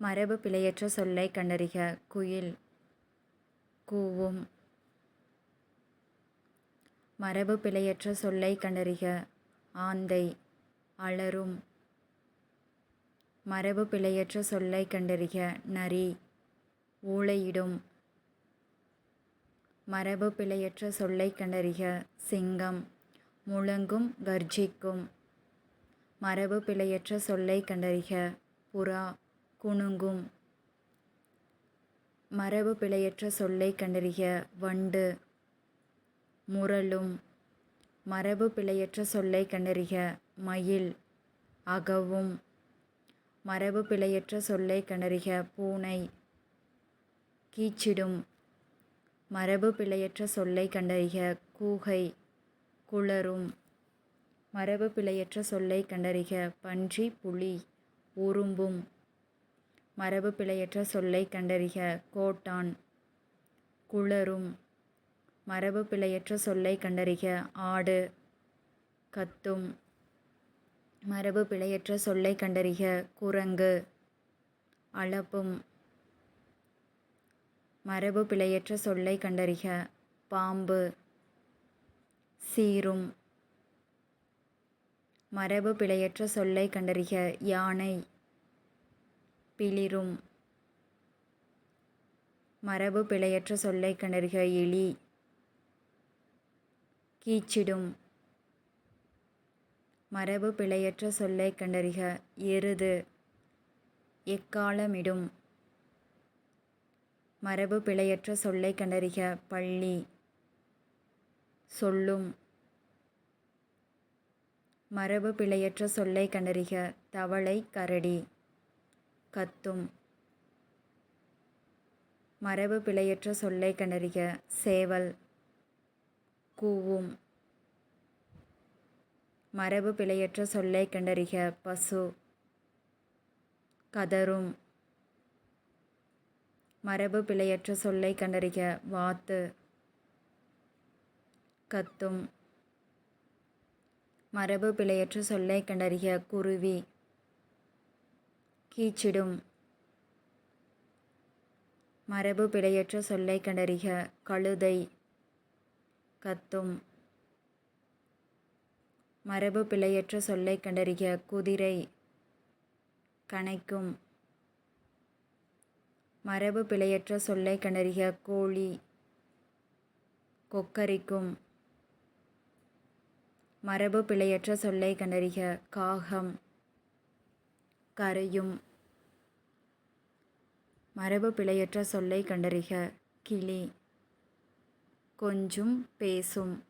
மரபு பிழையற்ற சொல்லை கண்டறிக. குயில் கூவும். மரபு பிழையற்ற சொல்லை கண்டறிக. ஆந்தை அலறும் மரபு பிழையற்ற சொல்லை கண்டறிக. நரி ஊளையிடும். மரபு பிழையற்ற சொல்லை கண்டறிக. சிங்கம் முழங்கும் கர்ஜிக்கும். மரபு பிழையற்ற சொல்லை கண்டறிக. புறா குணுங்கும். மரபு பிழையற்ற சொல்லை கண்டறிக. வண்டு முரளும். மரபு பிழையற்ற சொல்லை கண்டறிக. மயில் அகவும். மரபு பிழையற்ற சொல்லை கண்டறிக. பூனை கீச்சிடும். மரபு பிழையற்ற சொல்லை கண்டறிக. கூகை குளரும். மரபு பிழையற்ற சொல்லை கண்டறிக. பன்றி புலி உறும்பும். மரபு பிழையற்ற சொல்லை கண்டறிக கோட்டான் குளரும் மரபு பிழையற்ற சொல்லை கண்டறிக ஆடு கத்தும் மரபு பிழையற்ற சொல்லை கண்டறிக குரங்கு அளப்பும் மரபு பிழையற்ற சொல்லை கண்டறிக பாம்பு சீரும் மரபு பிழையற்ற சொல்லை கண்டறிக யானை பிளிரும். மரபு பிழையற்ற சொல்லை கிணறுக எலி கீச்சிடும். மரபு பிழையற்ற சொல்லை கண்டறிக எருது எக்காலமிடும். மரபு பிழையற்ற சொல்லை கண்டறிக பள்ளி சொல்லும். மரபு பிழையற்ற சொல்லை கண்டறிக தவளை கரடி கத்தும். மரபு பிழையற்ற சொல்லை கண்டறிக சேவல். கூவும். மரபு பிழையற்ற சொல்லை கண்டறிக பசு. கதரும். மரபு பிழையற்ற சொல்லை கண்டறிக வாத்து. கத்தும். மரபு பிழையற்ற சொல்லை கண்டறிக குருவி. கீச்சிடும். மரபு பிழையற்ற சொல்லை கண்டறிக கழுதை கத்தும். மரபு பிழையற்ற சொல்லை கண்டறிக குதிரை கணைக்கும். மரபு பிழையற்ற சொல்லை கண்டறிக கோழி கொக்கரிக்கும். மரபு பிழையற்ற சொல்லை கண்டறிக காகம் கரையும். மரபு பிழையற்ற சொல்லை கண்டறிக கிளி. கொஞ்சும் பேசும்.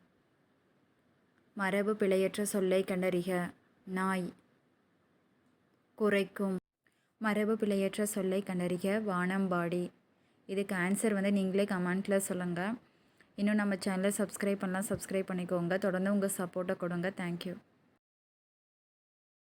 மரபு பிழையற்ற சொல்லை கண்டறிக நாய். குறைக்கும். மரபு பிழையற்ற சொல்லை கண்டறிக வானம்பாடி இதுக்கு ஆன்சர் வந்து நீங்களே கமெண்ட்டில் சொல்லுங்கள் இன்னும் நம்ம சேனலை சப்ஸ்கிரைப் பண்ணலாம் சப்ஸ்கிரைப் பண்ணிக்கோங்க. தொடர்ந்து உங்கள் சப்போர்ட்டை கொடுங்க. தேங்க்யூ